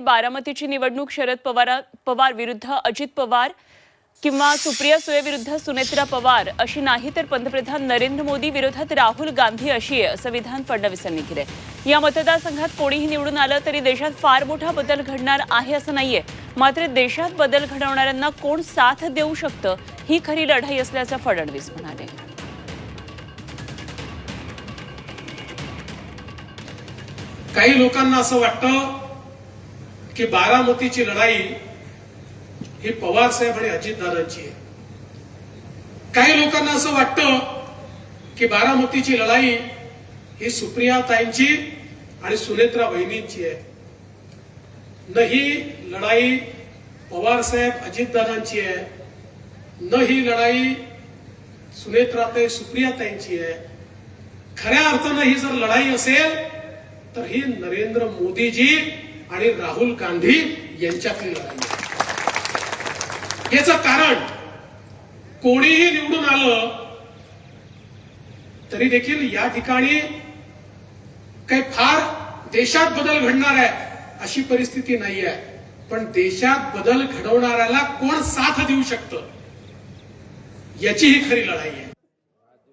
बारामतीची निवडणूक शरद पवार पवार विरुद्ध अजित पवार किंवा सुप्रिया सुळे विरुद्ध सुनेत्रा पवार अशी नाही तर पंतप्रधान नरेंद्र मोदी विरोधात राहुल गांधी अशी आहे असं विधान फडणवीस यांनी केलंय या मतदारसंघात कोणीही निवडून आलं तरी देशात फार मोठा बदल घडणार आहे असं नाहीये. मात्र देशात बदल घडवणाऱ्यांना कोण साथ देऊ शकतं ही खरी लढाई असल्याचं फडणवीस म्हणाले. काही लोकांना असं वाटतं की बारामतीची लढाई ही पवार साहेब आणि अजितदादांची आहे. काही लोकांना असं वाटतं की बारामतीची लढाई ही सुप्रियाताईंची आणि सुनेत्रा बहिणींची आहे. न ही लढाई पवार साहेब अजितदादांची आहे. न ही लढाई सुनेत्राताई सुप्रियाताईंची आहे. खऱ्या अर्थानं ही जर लढाई असेल तर ही नरेंद्र मोदीजी आणि राहुल गांधी यांच्यातली लढाई. आहे कारण कोणीही निवडून आलं तरी देखील या ठिकाणी काही फार देशात बदल घडणार आहे अशी परिस्थिती नाही आहे पण देशात बदल घडवणाऱ्याला कोण साथ देऊ शकतं? याची ही खरी लढाई आहे.